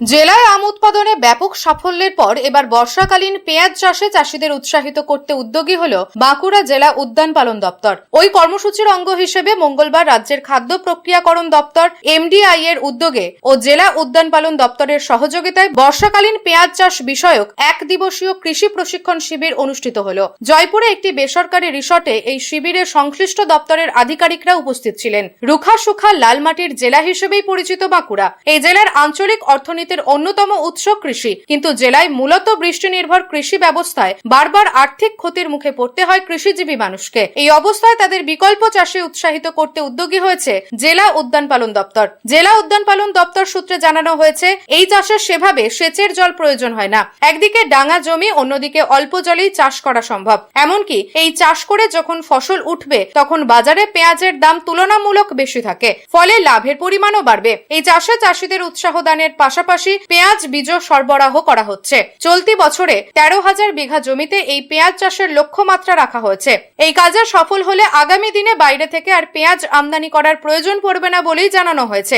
জেলায় আম উৎপাদনে ব্যাপক সাফল্যের পর এবার বর্ষাকালীন পেঁয়াজ চাষে চাষিদের উৎসাহিত করতে উদ্যোগী হল বাঁকুড়া জেলা উদ্যান পালন দপ্তর। ওই কর্মসূচির অঙ্গ হিসেবে মঙ্গলবার রাজ্যের খাদ্য প্রক্রিয়াকরণ দপ্তর, এমডিআই এর উদ্যোগে ও জেলা উদ্যান পালন দপ্তরের সহযোগিতায় বর্ষাকালীন পেঁয়াজ চাষ বিষয়ক এক দিবসীয় কৃষি প্রশিক্ষণ শিবির অনুষ্ঠিত হল। জয়পুরে একটি বেসরকারি রিসর্টে এই শিবিরে সংশ্লিষ্ট দপ্তরের আধিকারিকরা উপস্থিত ছিলেন। রুখা সুখা লালমাটির জেলা হিসেবেই পরিচিত বাঁকুড়া। এই জেলার আঞ্চলিক অর্থনীতির অন্যতম উৎস কৃষি। কিন্তু জেলায় মূলত বৃষ্টি নির্ভর কৃষি ব্যবস্থায় বারবার আর্থিক ক্ষতির মুখে পড়তে হয় কৃষিজীবী মানুষকে। এই অবস্থায় তাদের বিকল্প চাষে উৎসাহিত করতে উদ্যোগী হয়েছে জেলা উদ্যান পালন দপ্তর। জেলা উদ্যান পালন দপ্তর সূত্রে জানানো হয়েছে, এই চাষের সেভাবে সেচের জল প্রয়োজন হয় না। একদিকে ডাঙা জমি, অন্যদিকে অল্প জলেই চাষ করা সম্ভব। এমনকি এই চাষ করে যখন ফসল উঠবে, তখন বাজারে পেঁয়াজের দাম তুলনামূলক বেশি থাকে। ফলে লাভের পরিমাণও বাড়বে। এই চাষে চাষিদের উৎসাহ দানের পাশাপাশি পেঁয়াজ বীজ সরবরাহ করা হচ্ছে। চলতি বছরে তেরো হাজার বিঘা জমিতে এই পেঁয়াজ চাষের লক্ষ্যমাত্রা রাখা হয়েছে। এই কাজে সফল হলে আগামী দিনে বাইরে থেকে আর পেঁয়াজ আমদানি করার প্রয়োজন পড়বে না বলেই জানানো হয়েছে।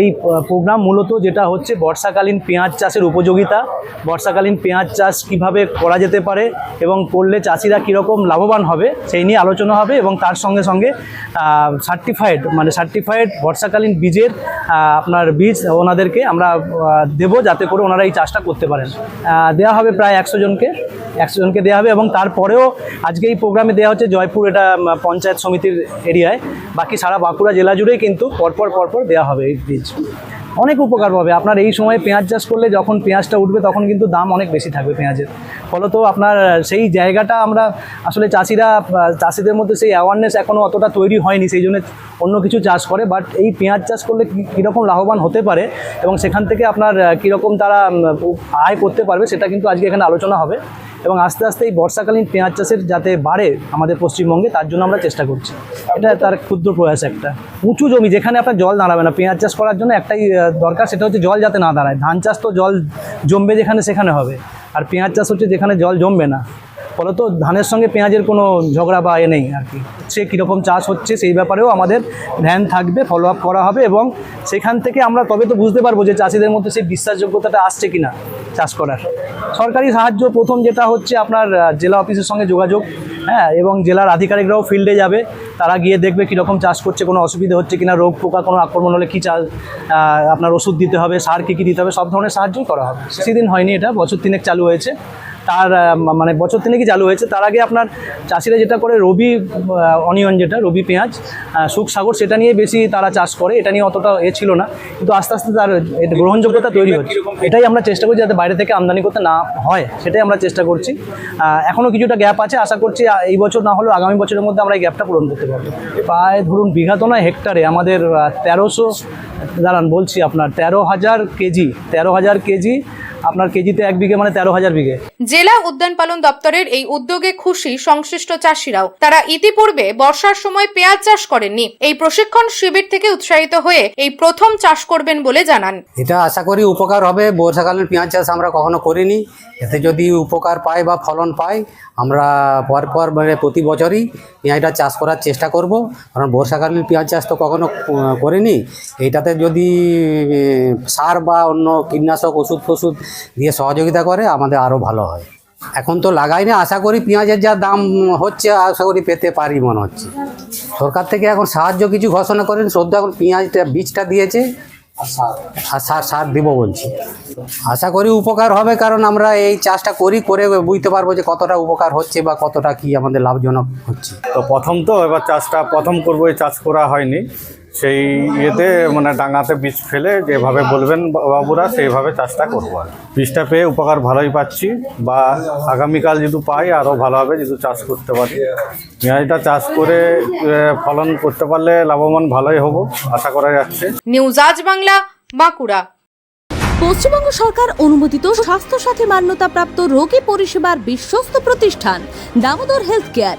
এই প্রোগ্রাম মূলত যেটা হচ্ছে বর্ষাকালীন পেঁয়াজ চাষের উপযোগিতা, বর্ষাকালীন পেঁয়াজ চাষ কীভাবে করা যেতে পারে এবং করলে চাষিরা কীরকম লাভবান হবে সেই নিয়ে আলোচনা হবে এবং তার সঙ্গে সঙ্গে সার্টিফাইড মানে সার্টিফাইড বর্ষাকালীন বীজের আপনার বীজ ওনাদেরকে আমরা দেবো যাতে করে ওনারা এই চাষটা করতে পারেন। দেওয়া হবে প্রায় একশো জনকে একশো জনকে দেওয়া হবে এবং তারপরেও আজকে এই প্রোগ্রামে দেওয়া হচ্ছে জয়পুর এটা পঞ্চায়েত সমিতির এরিয়ায়। বাকি সারা বাঁকুড়া জেলা জুড়েই কিন্তু পরপর পরপর দেওয়া হবে এই বীজ অনেক উপকার পাবে। আপনার এই সময় পেঁয়াজ চাষ করলে যখন পেঁয়াজটা উঠবে, তখন কিন্তু দাম অনেক বেশি থাকবে পেঁয়াজের। ফলত আপনার সেই জায়গাটা আমরা আসলে চাষিরা, চাষিদের মধ্যে সেই অ্যাওয়ারনেস এখনও অতটা তৈরি হয়নি, সেই জন্য অন্য কিছু চাষ করে। বাট এই পেঁয়াজ চাষ করলে কীরকম লাভবান হতে পারে এবং সেখান থেকে আপনার, কীরকম তারা আয় করতে পারবে, সেটা কিন্তু আজকে এখানে আলোচনা হবে। এবং আস্তে আস্তে এই বর্ষাকালীন পেঁয়াজ চাষের যাতে বাড়ে আমাদের পশ্চিমবঙ্গে, তার জন্য আমরা চেষ্টা করছি। এটা তার ক্ষুদ্র প্রয়াস একটা। উঁচু জমি যেখানে আপনার জল দাঁড়াবে না, পেঁয়াজ চাষ করার জন্য একটাই দরকার, সেটা হচ্ছে জল যাতে না দাঁড়ায়। ধান চাষ তো জল জমবে যেখানে সেখানে হবে, আর পেঁয়াজ চাষ হচ্ছে যেখানে জল জমবে না। ফলত ধানের সঙ্গে পেঁয়াজের কোনো ঝগড়া বা এ নেই আর কি। সে কীরকম চাষ হচ্ছে সেই ব্যাপারেও আমাদের ধ্যান থাকবে ফলো আপ করা হবে এবং সেখান থেকে আমরা তবে তো বুঝতে পারব যে চাষিদের মধ্যে সেই বিশ্বাসযোগ্যতাটা আসছে কি না চাষ করার। সরকারি সাহায্য প্রথম যেটা হচ্ছে আপনার জেলা অফিসের সঙ্গে যোগাযোগ হ্যাঁ এবং জেলার আধিকারিকরাও ফিল্ডে যাবে, তারা গিয়ে দেখবে কীরকম চাষ করছে, কোনো অসুবিধা হচ্ছে কিনা, রোগ, পোকা, কোনো আক্রমণ হলে কী চাষ আপনার ওষুধ দিতে হবে, সার কী কী দিতে হবে, সব ধরনের সাহায্যই করা হবে। বেশি দিন হয়নি এটা, বছর তিনেক চালু হয়েছে। তার মানে বছর তিনেকই চালু হয়েছে। তার আগে আপনার চাষিরা যেটা করে রবি অনিয়ন যেটা রবি পেঁয়াজ আহ, শুক সাগর সেটা নিয়ে বেশি তারা চাষ করে। এটা নিয়ে অতটা এ ছিল না। কিন্তু আস্তে আস্তে তার গ্রহণযোগ্যতা তৈরি হচ্ছে। এটাই আমরা চেষ্টা করছি যাতে বাইরে থেকে আমদানি করতে না হয়। সেটাই আমরা চেষ্টা করছি। এখনও কিছুটা গ্যাপ আছে। আশা করছি এই বছর না হলেও আগামী বছরের মধ্যে আমরা এই গ্যাপটা পূরণ করতে পারব। প্রায় ধরুন বিঘা তো নয় হেক্টারে আমাদের তেরোশো দাঁড়ান বলছি আপনার তেরো হাজার কেজি তেরো হাজার কেজি আপনার কেজিতে এক বিঘে মানে তেরো হাজার বিঘে। জেলা উদ্যান পালন দপ্তরের এই উদ্যোগে খুশি সংশ্লিষ্ট চাষিরাও। তারা ইতিপূর্বে বর্ষার সময় পেঁয়াজ চাষ করেননি। এই প্রশিক্ষণ শিবির থেকে উৎসাহিত হয়ে এই প্রথম চাষ করবেন বলে জানান। এটা আশা করি উপকার হবে। বর্ষাকালীন পেঁয়াজ চাষ আমরা কখনো করিনি। এতে যদি উপকার পাই বা ফলন পাই আমরা পরপর মানে প্রতি বছরই পেঁয়াজটা চাষ করার চেষ্টা করব। কারণ বর্ষাকালীন পেঁয়াজ চাষ তো কখনো করিনি। এইটাতে যদি সার বা অন্য কীটনাশক ওষুধ ফষুধ দিয়ে সহযোগিতা করে, আমাদের আরও ভালো হয়। এখন তো লাগাই না আশা করি পেঁয়াজের যা দাম হচ্ছে, আশা করি পেতে পারি মনে হচ্ছে। সরকার থেকে এখন সাহায্য কিছু ঘোষণা করেন সদ্য এখন পেঁয়াজটা, বীজটা দিয়েছে আর সার সার দিব বলছি। আশা করি উপকার হবে, কারণ আমরা এই চাষটা করি, করে বুঝতে পারব যে কতটা উপকার হচ্ছে বা কতটা কি আমাদের লাভজনক হচ্ছে। তো প্রথম তো এবার চাষটা, প্রথম করব, এই চাষ করা হয়নি। সেই ইয়েতে মানে ডাঙাতে বীজ ফেলে যেভাবে বলবেন বাবুরা সেইভাবে চাষটা করব আর বীজটা পেয়ে উপকার ভালোই পাচ্ছি বা আগামীকাল যদি পাই আরও ভালো হবে যদি চাষ করতে পারি। পেঁয়াজটা চাষ করে ফলন করতে পারলে লাভবান ভালোই হব আশা করা যাচ্ছে। নিউজ আজ বাংলা বাঁকুড়া। পশ্চিমবঙ্গ সরকার অনুমোদিত স্বাস্থ্যসাথী মান্যতাপ্রাপ্ত রোগী পরিষেবার বিশ্বস্ত প্রতিষ্ঠান দামোদর হেলথ কেয়ার।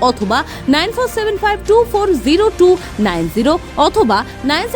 অথবা নাইন অথবা নাইন